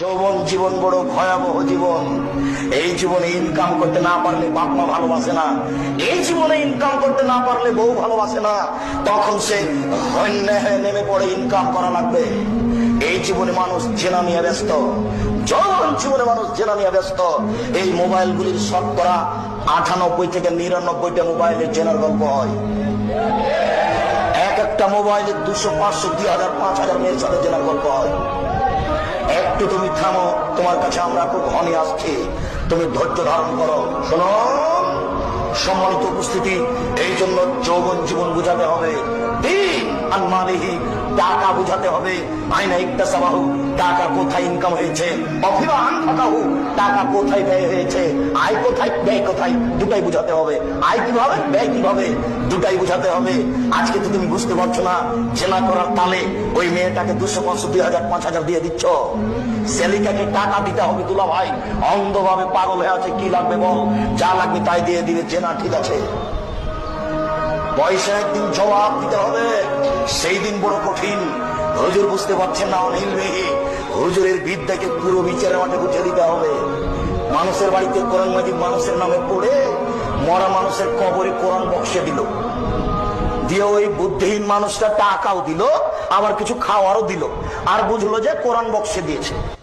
যৌবন জীবন বড় ভয়াবহ জীবন। এই জীবনে ইনকাম করতে না পারলে বাপ মা ভালোবাসে না। এই জীবনে ইনকাম করতে না পারলে বউ ভালোবাসে না। তখন সে হয়ে নেমে পড়ে ইনকাম করা লাগবে। এই জীবনে মানুষ জেনা নিয়ে ব্যস্ত। যৌবন জীবনে মানুষ জেনা নিয়ে ব্যস্ত। এই মোবাইলগুলির শতকরা আটানব্বই থেকে নিরানব্বইটা মোবাইলে জেনার গল্প হয়। এক একটা মোবাইলে দুশো, পাঁচশো, দুই হাজার, পাঁচ হাজার মেয়ের সাথে জেনার গল্প হয়। তোমার কাছে আমরা খুব ঘনে আসছি তুমি ধৈর্য ধারণ করো। শোনো, সম্মানিত উপস্থিতি এই জন্য যৌবন জীবন বুঝাতে হবে। দিন টাকা বুঝাতে হবে। টাকা কোথায় ইনকাম হয়েছে? টাকা কোথায় ব্যয় হয়েছে? আয় কোথায়, ব্যয় কোথায়? দুটাই বুঝাতে হবে। আয় কীভাবে, ব্যয় কীভাবে? দুটাই বুঝাতে হবে। আজকে তো তুমি বুঝতে পারছ না জেলা করার তালে ওই মেয়েটাকে দুশো পাঁচশো দুই হাজার, পাঁচ হাজার দিয়ে দিচ্ছ। সেলিকাকে টাকা দিতে হবে দুলা ভাই। অন্ধভাবে পাগল হয়ে আছে, কি লাগবে বল? যা লাগবে তাই দিয়ে দিবে জেনা ঠিক আছে। পয়সা একদিন জবাব দিতে হবে। সেই দিন বড় কঠিন। হুজুর বুঝতে পারছেন না অনিল মেহি। হুজুরের বিদ্যাকে পুরো বিচারের মাঠে উঠে দিতে হবে। মানুষের বাড়িতে কোরআন মাজিদ মানুষের নামে পড়ে মরা মানুষের কবরে কোরআন বক্সে দিল। দিয়ে ওই বুদ্ধিহীন মানুষটা টাকাও দিল, আবার কিছু খাওয়ারও দিল। আর বুঝলো যে কোরআন বক্সে দিয়েছে।